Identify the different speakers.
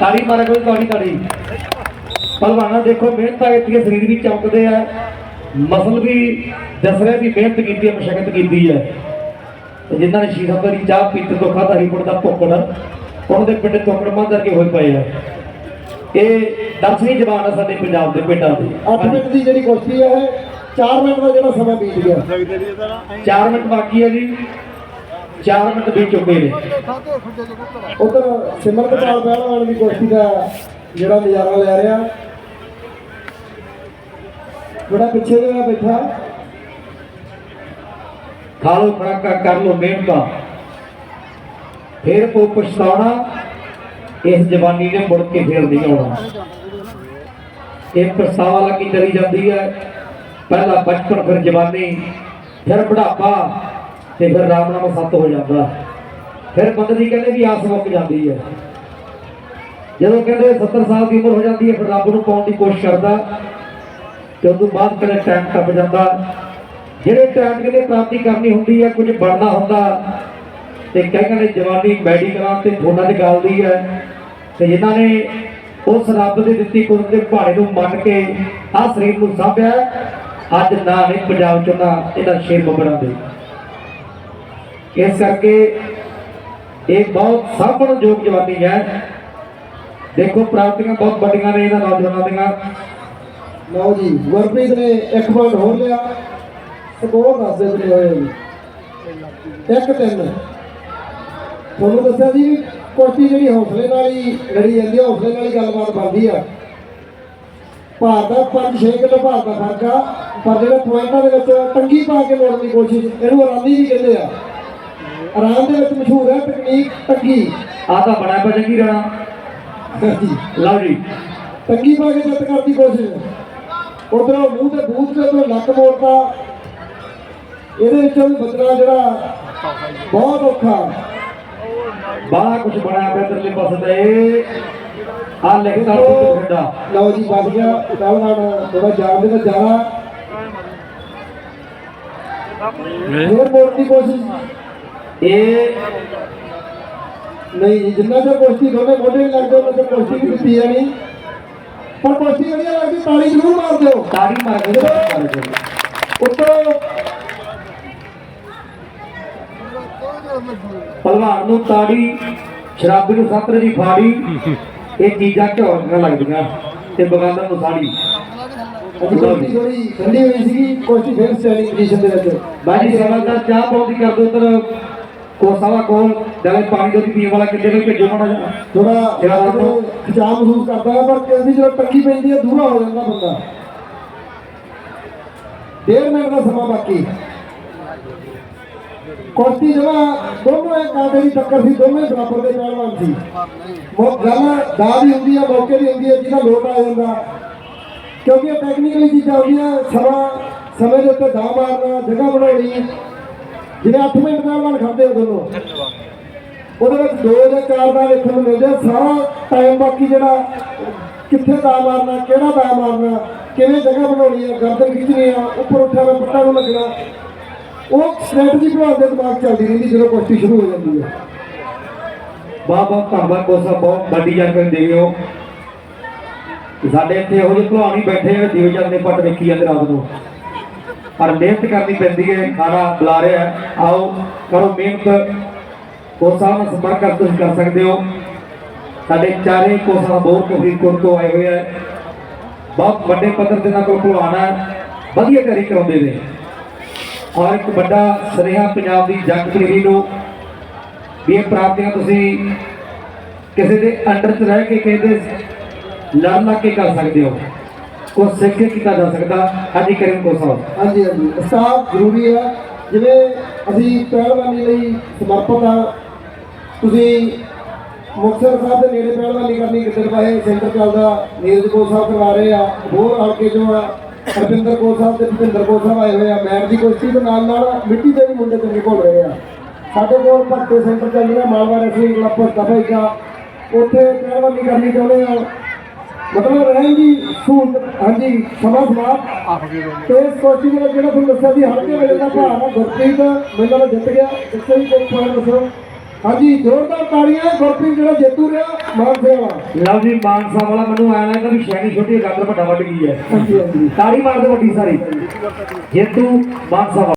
Speaker 1: ਤਾੜੀ ਮਾਰੇ ਕੋਈ ਤਾੜੀ ਤਾੜੀ। ਪਹਿਲਵਾਨਾਂ ਦੇਖੋ ਮਿਹਨਤ ਆ ਕੀਤੀ ਹੈ ਸਰੀਰ ਵੀ ਚਮਕਦੇ ਆ। ਮਸਲ ਵੀ ਦੱਸ ਰਿਹਾ ਵੀ ਮਿਹਨਤ ਕੀਤੀ ਹੈ ਮਸ਼ਕਤ ਕੀਤੀ ਹੈ ਤੇ ਜਿਨ੍ਹਾਂ ਨੇ ਸ਼ੀਸ਼ਾ ਦੀ ਚਾਹ ਪੀਤੇ ਤੋਂ ਖਾਦਾ ਰਿਪੋਰਟ ਦਾ ਭੁੱਕੜ ਉਹਨਾਂ ਦੇ ਪਿੰਡ ਤੋਕੜ ਮਾਦਰ ਕੇ ਹੋਏ ਪਏ ਆ। ਇਹ ਦਰਸ਼ਨੀ ਜਵਾਨ ਆ ਸਾਡੇ ਪੰਜਾਬ ਦੇ ਪਿੰਡਾਂ ਦੇ।
Speaker 2: 8 ਮਿੰਟ ਦੀ ਜਿਹੜੀ ਕੁਸ਼ਤੀ ਹੈ 4 ਮਿੰਟ ਦਾ ਜਿਹੜਾ ਸਮਾਂ ਬੀਤ ਗਿਆ।
Speaker 1: 4 ਮਿੰਟ ਬਾਕੀ ਹੈ ਜੀ। 4 ਮਿੰਟ ਬੀਤ ਚੁੱਕੇ ਨੇ।
Speaker 2: ਉਧਰ ਸਿਮਰਨਪਾਲ ਪਹਿਲਵਾਨ ਦੀ ਕੁਸ਼ਤੀ ਦਾ ਜਿਹੜਾ ਨਜ਼ਾਰਾ ਲੈ ਰਿਹਾ। ਜਿਹੜਾ ਪਿੱਛੇ ਜਿਹੜਾ ਬੈਠਾ।
Speaker 1: ਖਾ ਲਓ ਖਰਾਕਾ ਕਰ ਲੋ ਮਿਹਨਤਾਂ। ਫਿਰ ਕੋ ਪਛਤਾਉਣਾ, ਇਸ ਜਵਾਨੀ ਨੇ ਮੁੜ ਕੇ ਫੇਰ ਨਹੀਂ ਆਉਣਾ। ਇਹ ਪਛਤਾਵਾ ਲੱਗੀ ਚਲੀ ਜਾਂਦੀ ਹੈ। ਪਹਿਲਾ ਬਚਪਨ ਫਿਰ ਜਵਾਨੀ, ਫਿਰ ਬੁਢਾਪਾ। ਤੇ ਫਿਰ ਰਾਮ ਨਾਮ ਸੱਤ ਹੋ ਜਾਂਦਾ। ਫਿਰ ਬੰਦੇ ਦੀ ਕਹਿੰਦੇ ਵੀ ਆਸ ਮੁੱਕ ਜਾਂਦੀ ਹੈ। ਜਦੋਂ ਕਹਿੰਦੇ 70 ਸਾਲ ਦੀ ਉਮਰ ਹੋ ਜਾਂਦੀ ਹੈ, ਫਿਰ ਰੱਬ ਨੂੰ ਪਾਉਣ ਦੀ ਕੋਸ਼ਿਸ਼ ਕਰਦਾ। ਤੇ ਉਦੋਂ ਬਾਅਦ ਕਦੇ ਟਾਈਮ ਟੱਪ ਜਾਂਦਾ। ਜਿਹੜੇ ਟਾਈਮ ਕਹਿੰਦੇ ਪ੍ਰਾਪਤੀ ਕਰਨੀ ਹੁੰਦੀ ਹੈ, ਕੁਝ ਬਣਨਾ ਹੁੰਦਾ। ਤੇ ਕਹਿੰਦੇ ਜਵਾਨੀ ਮੈਡੀਕਲਾਂ ਤੇ ਫੋਨਾਂ ਤੇ ਗਲਦੀ ਹੈ। ਤੇ ਜਿਨ੍ਹਾਂ ਨੇ ਉਸ ਰੱਬ ਦੇ ਦਿੱਤੀ ਕੁਦਰਤ ਦੇ ਭਾਣੇ ਨੂੰ ਮੰਨ ਕੇ ਆ ਸਰੀਰ ਨੂੰ ਸਾਂਭਿਆ, ਅੱਜ ਨਾ ਨਹੀਂ ਪੰਜਾਬ ਚ ਨਾ ਇਹਨਾਂ ਸ਼ੇਰ ਬੱਬਰਾਂ ਦੇ। ਇਸ ਕਰਕੇ ਇਹ ਬਹੁਤ ਸਾਂਭਣ ਯੋਗ ਜਵਾਨੀ ਹੈ। ਦੇਖੋ, ਪ੍ਰਾਪਤੀਆਂ ਬਹੁਤ ਵੱਡੀਆਂ ਨੇ ਇਹਨਾਂ ਨੌਜਵਾਨਾਂ ਦੀਆਂ।
Speaker 2: ਲਓ ਜੀ, ਗੁਰਪ੍ਰੀਤ ਨੇ ਇੱਕ ਪੁਆਇੰਟ ਹੋਰ ਲਿਆ। ਸਕੋਰ ਦੱਸ ਦੇ ਕਿੰਨੇ ਹੋਏ ਜੀ। ਇੱਕ ਤਿੰਨ। ਤੁਹਾਨੂੰ ਦੱਸਿਆ ਜੀ ਵੀ ਕੁਸ਼ਤੀ ਜਿਹੜੀ ਹੌਸਲੇ ਨਾਲ ਹੀ ਲੜੀ ਜਾਂਦੀ ਹੈ ਹੌਸਲੇ ਨਾਲ ਹੀ ਗੱਲਬਾਤ ਬਣਦੀ ਆ। ਭਾਰਤ ਦਾ 5-6 ਕਿਲੋ ਭਾਰਤ ਦਾ ਫ਼ਰਕ ਆ, ਪਰ ਜਿਹੜੇ ਪੁਆਇੰਟਾਂ ਦੇ ਵਿੱਚ ਟੰਗੀ ਪਾ ਕੇ ਲੋੜਨ ਦੀ ਕੋਸ਼ਿਸ਼, ਇਹਨੂੰ ਆਰਾਮੀ ਵੀ ਕਹਿੰਦੇ ਆ। ਆਰਾਮ ਦੇ ਵਿੱਚ ਮਸ਼ਹੂਰ ਹੈ ਤਕਨੀਕ ਟੰਗੀ।
Speaker 1: ਆਹ ਤਾਂ ਬੜਾ ਚੰਗੀ ਰਹਿਣਾ
Speaker 2: ਹਾਂਜੀ।
Speaker 1: ਲਓ ਜੀ।
Speaker 2: ਟੰਗੀ ਪਾ ਕੇ ਜਿੱਤ ਕਰਨ ਦੀ ਕੋਸ਼ਿਸ਼ ਉਧਰੋਂ ਮੂੰਹ ਤੇ ਬੂਥ ਤੇ ਉਧਰੋਂ ਲੱਕ ਮੋੜਦਾ ਇਹਦੇ ਵਿੱਚੋਂ ਵੀ ਬਚਣਾ ਜਿਹੜਾ ਬਹੁਤ ਔਖਾ।
Speaker 1: ਬੜਾ ਕੁਝ ਪਿਆ ਤੇਰੇ ਪਾਸੇ ਤੇ। ਇਹ ਆ ਲਿਖਦਾ ਉਹ ਖੰਡਾ।
Speaker 2: ਲਓ ਜੀ ਵੱਜ ਗਿਆ। ਪਹਿਲਵਾਨ ਥੋੜਾ ਜਾਣ ਦੇ ਨਾਲ ਜ਼ਿਆਦਾ ਹੋਰ ਮੋੜਨ ਦੀ ਕੋਸ਼ਿਸ਼।
Speaker 1: ਇਹ
Speaker 2: ਨਹੀਂ ਜਿੰਨਾ ਚਿਰ ਕੁਸ਼ਤੀ ਦੋਨੇ ਮੋਢੇ ਨਹੀਂ ਲੱਗਦੇ ਉਹਨਾਂ ਚਿਰ ਕੁਸ਼ਤੀ ਵੀ ਦਿੱਤੀ ਨਹੀਂ। ਪਰ ਕੁਸ਼ਤੀ ਵਧੀਆ ਲੱਗਦੀ ਤਾੜੀ ਜ਼ਰੂਰ ਮਾਰ ਦਿਓ।
Speaker 1: ਤਾੜੀ ਮਾਰ ਕੇ
Speaker 2: ਉੱਤੋਂ
Speaker 1: ਪਹਿਲਵਾਨ ਨੂੰ ਤਾੜੀ ਸ਼ਰਾਬੀ ਨੂੰ ਸੱਤਰ ਦੀ ਫਾੜੀ। ਇਹ ਚੀਜ਼ਾਂ ਦੀਆਂ ਲੱਗਦੀਆਂ ਤੇ ਬਗਾਨਾ ਨੂੰ ਸਾੜੀ
Speaker 2: ਅੱਜ ਕੁਸ਼ਤੀ ਥੋੜੀ ਠੰਡੀ ਹੋਈ ਸੀਗੀ ਕੁਸ਼ਤੀ ਫਿਰ ਪੋਜੀਸ਼ਨ ਦੇ ਵਿੱਚ।
Speaker 1: ਬਾਜੀ ਸੇਵਾਦਾਰ ਚਾਹ ਪਾਉਂਦੀ ਕਰ ਦੋ ਉਧਰ ਕੋਸਾਵਾ ਕੋਲ ਜਲੇ ਪਾਣੀ ਦੇ ਪੀਣ ਵਾਲਾ ਕਿੱਥੇ ਨੂੰ ਭੇਜੋ ਮਾੜਾ ਜਿਹਾ।
Speaker 2: ਥੋੜਾ ਖਿਚਾਅ ਮਹਿਸੂਸ ਕਰਦਾ ਹੈ ਪਰ ਕਹਿੰਦੀ ਜਦੋਂ ਟੱਕੀ ਪੈਂਦੀ ਹੈ ਦੂਰਾ ਹੋ ਜਾਂਦਾ ਬੰਦਾ। ਡੇਢ ਮਿੰਟ ਦਾ ਸਮਾਂ ਬਾਕੀ। ਕੁਸ਼ਤੀ ਜਮਾ ਦੋਨੋਂ ਇੱਕ ਕਾਂਟੇ ਦੀ ਟੱਕਰ ਸੀ ਦੋਵੇਂ ਬਰਾਬਰ ਦੇ ਪਹਿਲਵਾਨ ਸੀ। ਉਹ ਗੱਲ ਦਾ ਵੀ ਹੁੰਦੀ ਹੈ ਮੌਕੇ ਦੀ ਹੁੰਦੀ ਹੈ ਜਿਹਦਾ ਲੋਟ ਆ ਜਾਂਦਾ। ਕਿਉਂਕਿ ਟੈਕਨੀਕਲੀ ਚੀਜ਼ਾਂ ਹੁੰਦੀਆਂ ਸਮਾਂ ਸਮੇਂ ਦੇ ਉੱਤੇ ਦਾ ਮਾਰਨਾ ਜਗ੍ਹਾ ਬਣਾਉਣੀ ਜਿਵੇਂ 8 ਮਿੰਟ ਪਹਿਲਵਾਨ ਖੜਦੇ ਆ ਦੋਨੋਂ। ਉਹਦੇ ਵਿੱਚ ਦੋ ਜਾਂ ਚਾਰ ਦਾ ਵੇਖਣ ਨੂੰ ਮਿਲਦੇ ਆ। ਸਾਰਾ ਟਾਈਮ ਬਾਕੀ ਜਿਹੜਾ ਕਿੱਥੇ ਦਾ ਮਾਰਨਾ ਕਿਹੜਾ ਦਾ ਮਾਰਨਾ ਕਿਵੇਂ ਜਗ੍ਹਾ ਬਣਾਉਣੀ ਹੈ ਗਰਦਨ ਖਿੱਚਣੀ ਆ ਉੱਪਰ ਉੱਠਿਆ ਵੇ ਪੱਟਾਂ ਨੂੰ ਲੱਗਣਾ। ਉਹ ਸਟ੍ਰੈਟਜੀ ਬਣਾਉਣ ਦੇ ਦਿਮਾਗ ਚੱਲਦੀ ਰਹਿੰਦੀ ਜਦੋਂ ਕੁਸ਼ਤੀ ਸ਼ੁਰੂ ਹੋ ਜਾਂਦੀ ਹੈ
Speaker 1: ਬਹੁਤ ਬਹੁਤ ਧੰਨਵਾਦ ਕੋਸਾ ਬਹੁਤ ਵੱਡੀ ਜਾਣਕਾਰੀ ਦੇ ਰਹੇ ਹੋ। ਸਾਡੇ ਇੱਥੇ ਇਹੋ ਜਿਹੇ ਭਲਵਾਨ ਹੀ ਬੈਠੇ ਆ ਜਿਵੇਂ ਜਾਂਦੇ ਪੱਟ ਵੇਖੀ ਜਾਂਦੇ ਰਾਤ ਨੂੰ। ਪਰ ਮਿਹਨਤ ਕਰਨੀ ਪੈਂਦੀ ਹੈ, ਖਾਣਾ ਬੁਲਾ ਰਿਹਾ ਆਓ, ਕਰੋ ਮਿਹਨਤ। ਕੋਸਾ ਨਾਲ ਸੰਪਰਕ ਕਰ, ਤੁਸੀਂ ਕਰ ਸਕਦੇ ਹੋ। ਸਾਡੇ ਚਾਰੇ ਕੋਸਾ ਬਹੁਤ ਫਰੀਦਕੋਟ ਤੋਂ ਆਏ ਹੋਏ ਆ। ਬਹੁਤ ਵੱਡੇ ਪੱਧਰ ਦੇ ਨਾਲ ਕੋਲ ਭਲਵਾਨ ਹੈ ਵਧੀਆ ਕਰੀ ਕਰਾਉਂਦੇ ਨੇ। ਔਰ ਇੱਕ ਵੱਡਾ ਸੁਨੇਹਾ ਪੰਜਾਬ ਦੀ ਜੰਗ ਪੀੜ੍ਹੀ ਨੂੰ ਵੀ ਇਹ ਪ੍ਰਾਪਤੀਆਂ ਤੁਸੀਂ ਕਿਸੇ ਦੇ ਅੰਡਰ 'ਚ ਰਹਿ ਕੇ ਕਹਿੰਦੇ ਲੜ ਲੱਗ ਕੇ ਕਰ ਸਕਦੇ ਹੋ। ਕੋ ਸਿੱਖ ਕੇ ਕੀਤਾ ਜਾ ਸਕਦਾ? ਹਾਂਜੀ ਕਰੀਮ ਕੋ ਸਾਹਿਬ
Speaker 2: ਹਾਂਜੀ ਹਾਂਜੀ। ਸਟਾਫ ਜ਼ਰੂਰੀ ਹੈ। ਜਿਵੇਂ ਅਸੀਂ ਪਹਿਲਵਾਨੀ ਲਈ ਸਮਰਪਿਤ ਆ ਤੁਸੀਂ ਮੁਕਤਸਰ ਸਾਹਿਬ ਦੇ ਨੇੜੇ ਪਹਿਲਵਾਨੀ ਕਰਨੀ ਕਿੱਧਰ ਪਾਏ ਸੈਂਟਰ ਚੱਲਦਾ ਨੀਰਜ ਕੋ ਸਾਹਿਬ ਕਰਵਾ ਰਹੇ ਆ, ਹੋਰ ਹਲਕੇ ਜੋ ਆ, ਹਰਪਿੰਦਰ ਕੋ ਸਾਹਿਬ ਤੇ ਭੁਪਿੰਦਰ ਕੋ ਸਾਹਿਬ ਆਏ ਹੋਏ ਆ ਮੈਟ ਦੀ ਕੁਸ਼ਤੀ ਦੇ ਨਾਲ ਨਾਲ ਮਿੱਟੀ ਦੇ ਵੀ ਮੁੰਡੇ ਚੰਗੇ ਘੁਲ ਰਹੇ ਆ। ਸਾਡੇ ਕੋਲ ਭਗਤੇ ਸੈਂਟਰ ਚੱਲ ਰਿਹਾ ਮਾਲਵਾ ਰੈਸਲਿੰਗ ਕਲੱਬ ਦਾ ਭਾਈ ਉੱਥੇ ਪਹਿਲਵਾਨੀ ਕਰਨੀ ਚਾਹੁੰਦੇ ਆ ਮਤਲਬ ਰਹਿਣ ਦੀ ਸਹੂਲਤ ਹਾਂਜੀ ਸਮਾਂ ਸਮਾਪਤ। ਤੇ ਇਸ ਕੋਚਿੰਗ ਦਾ ਜਿਹੜਾ ਤੁਹਾਨੂੰ ਦੱਸਿਆ ਸੀ ਹਲਕੇ ਵੇਲੇ ਦਾ ਭਾਰ ਆ ਗੁਰਪ੍ਰੀਤ ਲੱਗਦਾ ਜਿੱਤ ਗਿਆ ਜਿੱਥੇ ਵੀ ਕੋਈ ਪੁਆਇੰਟ ਦੱਸੋ। ਹਾਂਜੀ ਜ਼ੋਰਦਾਰ ਤਾੜੀਆਂ ਗੁਰਪ੍ਰੀਤ ਜਿਹੜਾ ਜੇਤੂ ਰਿਹਾ ਮਾਨਸੇ ਵਾਲਾ।
Speaker 1: ਲਓ ਜੀ ਮਾਨਸਾ ਵਾਲਾ ਮੈਨੂੰ ਆਇਆ ਲੱਗਦਾ ਵੀ ਸ਼ੈਣੀ ਛੋਟੀ ਗਾਦਰ ਵੱਡਾ ਵੱਡ ਗਈ ਹੈ।
Speaker 2: ਹਾਂਜੀ ਹਾਂਜੀ।
Speaker 1: ਤਾੜੀ ਮਾਰ ਦੇ ਵੱਡੀ ਸਾਰੀ। ਜੇਤੂ ਮਾਨਸਾ